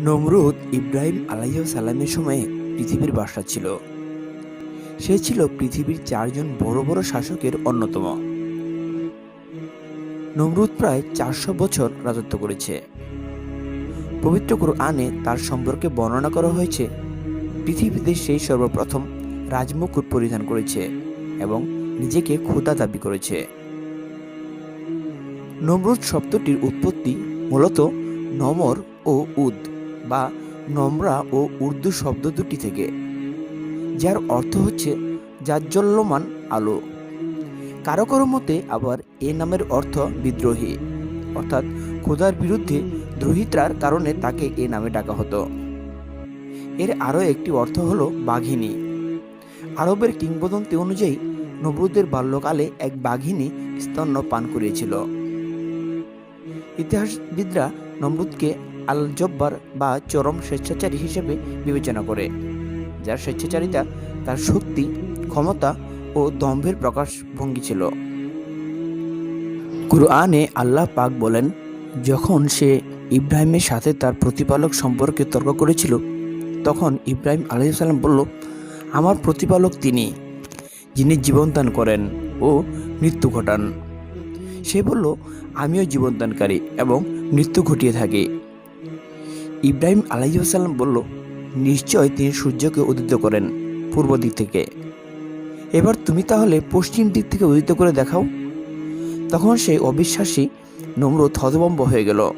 নমরুদ ইব্রাহিম সালামের সময়ে পৃথিবীর বাসা ছিল। সে ছিল পৃথিবীর চারজন বড় বড় শাসকের অন্যতম। নমরুদ প্রায় চারশো বছর রাজত্ব করেছে। পবিত্র আনে তার সম্পর্কে বর্ণনা করা হয়েছে, পৃথিবীতে সেই সর্বপ্রথম রাজমুকুট পরিধান করেছে এবং নিজেকে খোদা দাবি করেছে। নমরুদ শব্দটির উৎপত্তি মূলত নমর ও উদ। বা নম্রা ও উর্দু শব্দ দুটি থেকে, যার অর্থ হচ্ছে জাজ্জল্যমান আলো। কারও কারও মতে আবার এ নামের অর্থ বিদ্রোহী, অর্থাৎ খোদার বিরুদ্ধে দ্রোহিত্রার কারণে তাকে এ নামে ডাকা হতো। এর আরও একটি অর্থ হল বাঘিনী। আরবের কিংবদন্তি অনুযায়ী নবরুদের বাল্যকালে এক বাঘিনী স্তন্য পান করিয়েছিল। ইতিহাসবিদরা নমরুদকে আল জব্বার বা চরম স্বেচ্ছাচারী হিসেবে বিবেচনা করে। যার স্বেচ্ছাচারিতা, তার শক্তি, ক্ষমতা ও দম্ভের প্রকাশ ভঙ্গি ছিল। কুরআনে আল্লাহ পাক বলেন, যখন সে ইব্রাহিমের সাথে তার প্রতিপালক সম্পর্কে তর্ক করেছিল, তখন ইব্রাহিম আলাইসাল্লাম বলল, আমার প্রতিপালক তিনি, যিনি জীবনদান করেন ও মৃত্যু ঘটান। সে বলল, আমিও জীবনদানকারী এবং মৃত্যু ঘটিয়ে থাকি। ইব্রাহিম আলাইসাল্লাম বলল, নিশ্চয় তিনি সূর্যকে উদিত করেন পূর্ব দিক থেকে। এবার তুমি তাহলে পশ্চিম দিক থেকে উদিত করে দেখাও। তখন সেই অবিশ্বাসী নমরুদ হতভম্ব হয়ে গেল।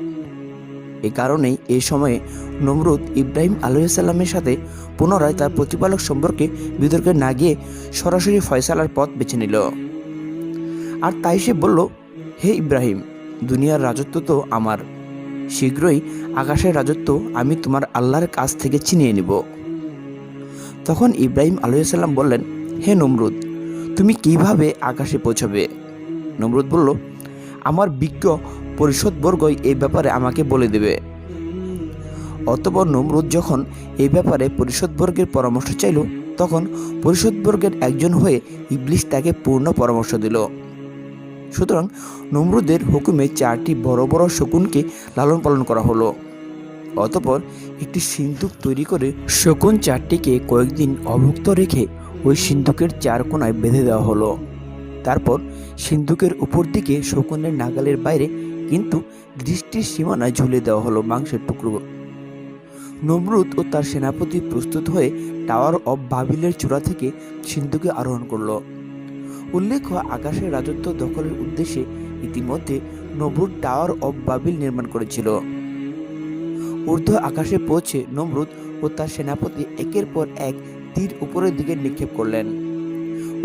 এ কারণেই এই সময়ে নমরুদ ইব্রাহিম আলহিসাল্লামের সাথে পুনরায় তার প্রতিপালক সম্পর্কে বিতর্কে না গিয়ে সরাসরি ফয়সালার পথ বেছে নিল। আর তাই সে বলল, হে ইব্রাহিম, দুনিয়ার রাজত্ব তো আমার। শীঘ্রই আকাশের রাজত্ব আমি তোমার আল্লাহর কাছ থেকে ছিনিয়ে নিব। তখন ইব্রাহিম আলহিসাল্লাম বললেন, হে নমরুদ, তুমি কীভাবে আকাশে পৌঁছবে? নমরুদ বলল, আমার বিজ্ঞ পরিষদবর্গই এই ব্যাপারে আমাকে বলে দেবে। অতপর নমরুদ যখন এই ব্যাপারে পরিষদবর্গের পরামর্শ চাইল, তখন পরিষদবর্গের একজন হয়ে ইবলিশ তাকে পূর্ণ পরামর্শ দিল। সুতরাং নমরুদের হুকুমে চারটি বড় বড় শকুনকে লালন পালন করা হলো। অতপর একটি সিন্ধুক তৈরি করে শকুন চারটিকে কয়েকদিন অভুক্ত রেখে ওই সিন্ধুকের চার কোনায় বেঁধে দেওয়া হলো। তারপর সিন্ধুকের উপর দিকে শকুনের নাগালের বাইরে কিন্তু দৃষ্টির সীমানায় ঝুলে দেওয়া হলো মাংসের টুকরো। নমরুদ ও তার সেনাপতি প্রস্তুত হয়ে টাওয়ার অব বাবিলের চূড়া থেকে সিন্ধুকে আরোহণ করল। উল্লেখ্য আকাশের রাজত্ব দখলের উদ্দেশ্যে ইতিমধ্যে নমরুদ টাওয়ার অব বাবিল নির্মাণ করেছিল। ঊর্ধ্ব আকাশে পৌঁছে নমরুদ ও তার সেনাপতি একের পর এক তীর উপরের দিকে নিক্ষেপ করলেন।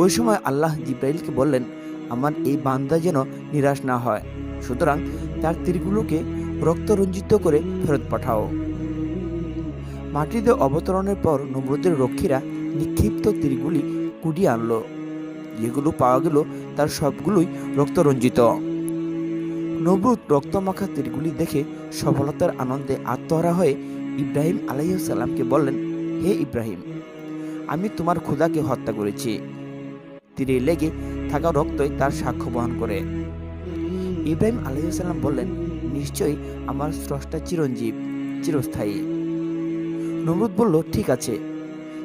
ওই সময় আল্লাহ জিব্রাইলকে বললেন, আমার এই বান্দা যেন নিরাশ না হয়, সুতরাং তার তীরগুলোকে রক্তরঞ্জিত করে ফেরত পাঠাও। মাটিতে অবতরণের পর নমরুদের রক্ষীরা নিক্ষিপ্ত তীরগুলি কুড়িয়ে আনলো। যেগুলো পাওয়া গেল, তার সবগুলোই রক্তরঞ্জিত। নমরুদ রক্তমাখা তীরগুলি দেখে সফলতার আনন্দে আত্মহারা হয়ে ইব্রাহিম আলাইসাল্লামকে বললেন, হে ইব্রাহিম, আমি তোমার খোদাকে হত্যা করেছি। তীরে লেগে থাকা রক্তই তার সাক্ষ্য বহন করে। ইব্রাহিম আলাইসাল্লাম বললেন, নিশ্চয়ই আমার স্রষ্টা চিরঞ্জীব, চিরস্থায়ী। নমরুদ বলল, ঠিক আছে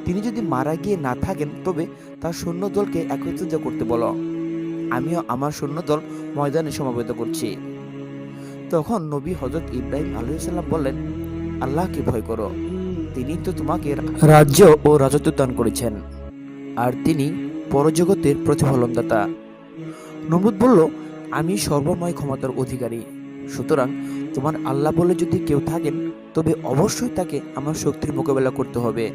তিনি যদি মারা গিয়ে না থাকেন, তবে তার সৈন্যদলকে একত্রিত করতে বলো। আমিও আমার সৈন্যদল ময়দানে সমাবেত করছি। তখন নবী হজরত ইব্রাহিম আলহিসাল্লাম বললেন, আল্লাহকে ভয় করো। তিনি তো তোমাকে রাজ্য ও রাজত্ব দান করেছেন। আর তিনি পরজগতের প্রতিফলনদাতা। নমরুদ বলল, আমি সর্বময় ক্ষমতার অধিকারী। সুতরাং তোমার আল্লাহ বলে যদি কেউ থাকেন, তবে অবশ্যই তাকে আমার শক্তির মোকাবেলা করতে হবে।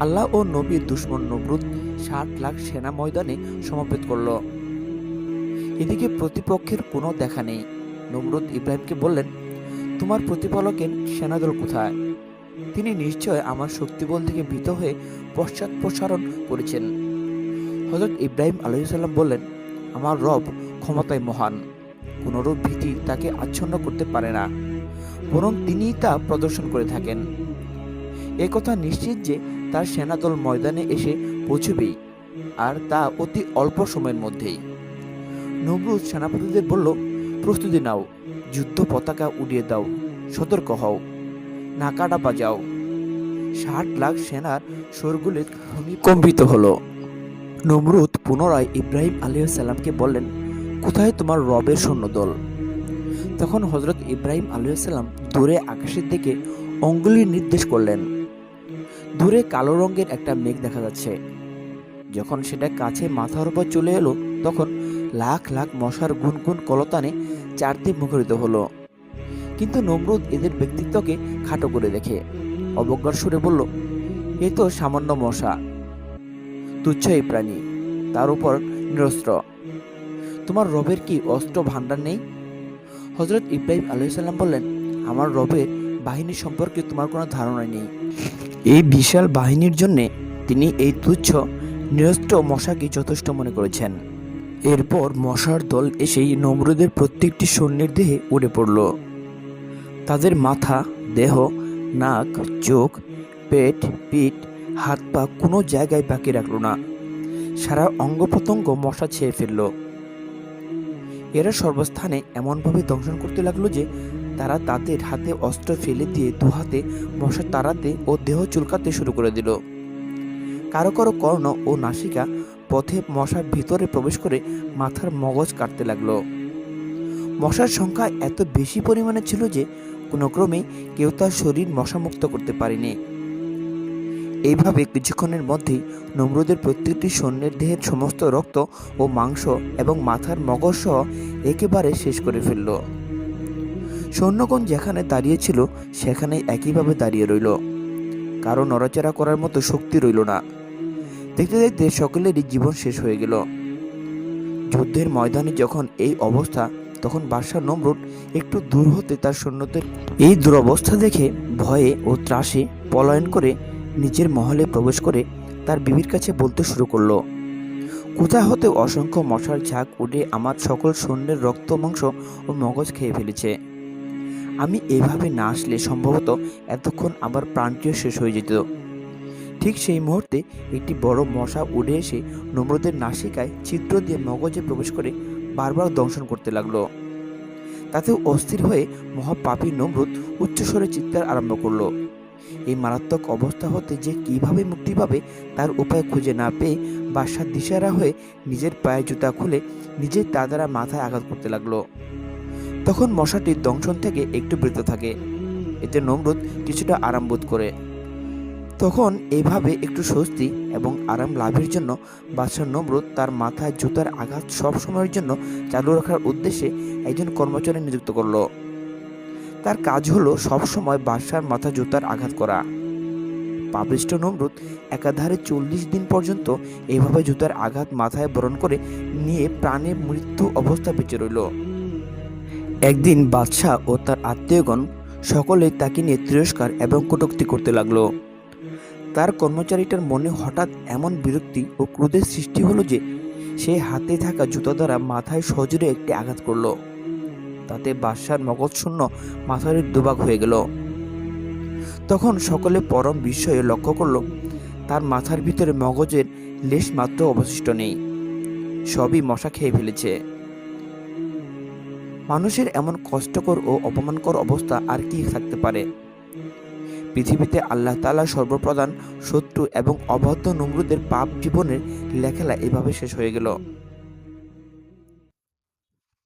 আল্লাহ ও নবীর দুশ্মন নমরুদ ষাট লাখ সেনা ময়দানে সমাবেত করল। এদিকে প্রতিপক্ষের কোনো দেখা নেই। নমরুদ ইব্রাহিমকে বললেন, তোমার প্রতিপালকের সেনাদল কোথায়? তিনি নিশ্চয় আমার শক্তিবল থেকে ভীত হয়ে পশ্চাৎ প্রসারণ করেছেন। হজরত ইব্রাহিম আলহিসাল্লাম বললেন, আমার রব ক্ষমতায় মহান। কোনোরূপ ভীতি তাকে আচ্ছন্ন করতে পারে না। বরং তিনিই তা প্রদর্শন করে থাকেন। কথা নিশ্চিত যে তার সেনাদল ময়দানে এসে পৌঁছবেই, আর তা অতি অল্প সময়ের মধ্যেই। নমরুদ সেনাপতিদের বলল, প্রস্তুতি নাও, যুদ্ধ পতাকা উড়িয়ে দাও, সতর্ক হও, নাকাটা বাজাও। ষাট লাখ সেনার শোরগুলি কম্পিত হলো। নমরুদ পুনরায় ইব্রাহিম আলিয়াল্লামকে বললেন, কোথায় তোমার রবের সৈন্যদল? তখন হজরত ইব্রাহিম আলিয়াল্লাম দূরে আকাশের দিকে অঙ্গুলির নির্দেশ করলেন দূরে কালো রঙের একটা মেঘ দেখা যাচ্ছে। যখন সেটা কাছে মাথার উপর চলে এলো, তখন লাখ লাখ মশার গুনগুন কলতানে চারদিক মুখরিত হলো। কিন্তু নমরুদ এদের ব্যক্তিত্বকে খাটো করে দেখে। অবজ্ঞার সুরে বলল, এ তো সামান্য মশা, তুচ্ছ এই প্রাণী, তার উপর নিরস্ত্র। তোমার রবের কি অস্ত্র ভাণ্ডার নেই? হজরত ইব্রাহিম আলাইসাল্লাম বললেন, আমার রবের বাহিনী সম্পর্কে তোমার কোনো ধারণা নেই। এই বিশাল বাহিনীর জন্যে তিনি এই তুচ্ছ, নিরস্ত্র মশাকে যথেষ্ট মনে করেছেন। এরপর মশার দল এসেই নমরুদের প্রত্যেকটি সৈন্যের দেহে উড়ে পড়ল। তাদের মাথা, দেহ, নাক, চোখ, পেট, পিঠ, হাত পা কোনো জায়গায় বাকি রাখল না। সারা অঙ্গ প্রত্যঙ্গ মশা ছেয়ে ফেলল। এরা সর্বস্থানে এমনভাবে দংশন করতে লাগল যে তারা তাদের হাতে অস্ত্র ফেলে দিয়ে দুহাতে মশা তাড়াতে ও দেহ চুলকাতে শুরু করে দিল। কারও কারও কর্ণ ও নাসিকা পথে মশার ভিতরে প্রবেশ করে মাথার মগজ কাটতে লাগল। মশার সংখ্যা এত বেশি পরিমাণে ছিল যে কোনো ক্রমে কেউ তার শরীর মশামুক্ত করতে পারেনি। এইভাবে কিছুক্ষণের মধ্যেই নমরুদের প্রত্যেকটি সৈন্যের দেহের সমস্ত রক্ত ও মাংস এবং মাথার মগজ সহ একেবারে শেষ করে ফেলল। সৈন্যগণ যেখানে দাঁড়িয়েছিল সেখানে একইভাবে দাঁড়িয়ে রইল। কারও নড়াচড়া করার মতো শক্তি রইল না। দেখতে দেখতে সকলেরই জীবন শেষ হয়ে গেল। যুদ্ধের ময়দানে যখন এই অবস্থা, তখন বাদশাহ নমরুদ একটু দূর হতে তার সৈন্যদের এই দুরবস্থা দেখে ভয়ে ও ত্রাসে পলায়ন করে নিজের মহলে প্রবেশ করে তার বিবির কাছে বলতে শুরু করল, কোথা হতে অসংখ্য মশার ঝাঁক উঠে আমার সকল সৈন্যের রক্ত, মাংস ও মগজ খেয়ে ফেলেছে। আমি এভাবে না আসলে সম্ভবত এতক্ষণ আমার প্রাণটিও শেষ হয়ে যেত। ঠিক সেই মুহূর্তে একটি বড় মশা উড়ে এসে নমরুদের নাসিকায় ছিদ্র দিয়ে মগজে প্রবেশ করে বারবার দংশন করতে লাগল। তাতে অস্থির হয়ে মহাপাপী নমরুদ উচ্চস্বরে চিৎকার আরম্ভ করল। এই মারাত্মক অবস্থা হতে যে কীভাবে মুক্তি পাবে তার উপায় খুঁজে না পেয়ে বাসার দিশারা হয়ে নিজের পায়ে জুতা খুলে নিজের দাদারা মাথায় আঘাত করতে লাগল। তখন মশাটি দংশন থেকে একটু বিরত থাকে। এতে নমরুদ কিছুটা আরাম বোধ করে। তখন এইভাবে একটু স্বস্তি এবং আরাম লাভের জন্য বাদশাহ নমরুদ তার মাথায় জুতার আঘাত সব সময়ের জন্য চালু রাখার উদ্দেশ্যে একজন কর্মচারী নিযুক্ত করল। তার কাজ হলো সবসময় বাদশার মাথা জুতার আঘাত করা। পাপিষ্ট নমরুদ একাধারে চল্লিশ দিন পর্যন্ত এইভাবে জুতার আঘাত মাথায় বরণ করে নিয়ে প্রাণে মৃত্যু অবস্থা বেঁচে রইল। একদিন বাদশাহ ও তার আত্মীয়গণ সকলে তাকে নিয়ে তিরস্কার এবং কটূক্তি করতে লাগল। তার কর্মচারীটার মনে হঠাৎ এমন বিরক্তি ও ক্রোধের সৃষ্টি হলো যে, সে হাতে থাকা জুতা দ্বারা মাথায় সজোরে একটি আঘাত করল। তাতে বাদশার মগজ শূন্য মাথার দুবাগ হয়ে গেল। তখন সকলে পরম বিস্ময়ে লক্ষ্য করল, তার মাথার ভিতরে মগজের লেশ মাত্র অবশিষ্ট নেই। সবই মশা খেয়ে ফেলেছে। মানুষের এমন কষ্টকর ও অপমানকর অবস্থা আর কি থাকতে পারে? পৃথিবীতে আল্লাহ তালা সর্বপ্রধান, শত্রু এবং অবাধ্য নমরুদের পাপ জীবনের লেখালা এভাবে শেষ হয়ে গেল।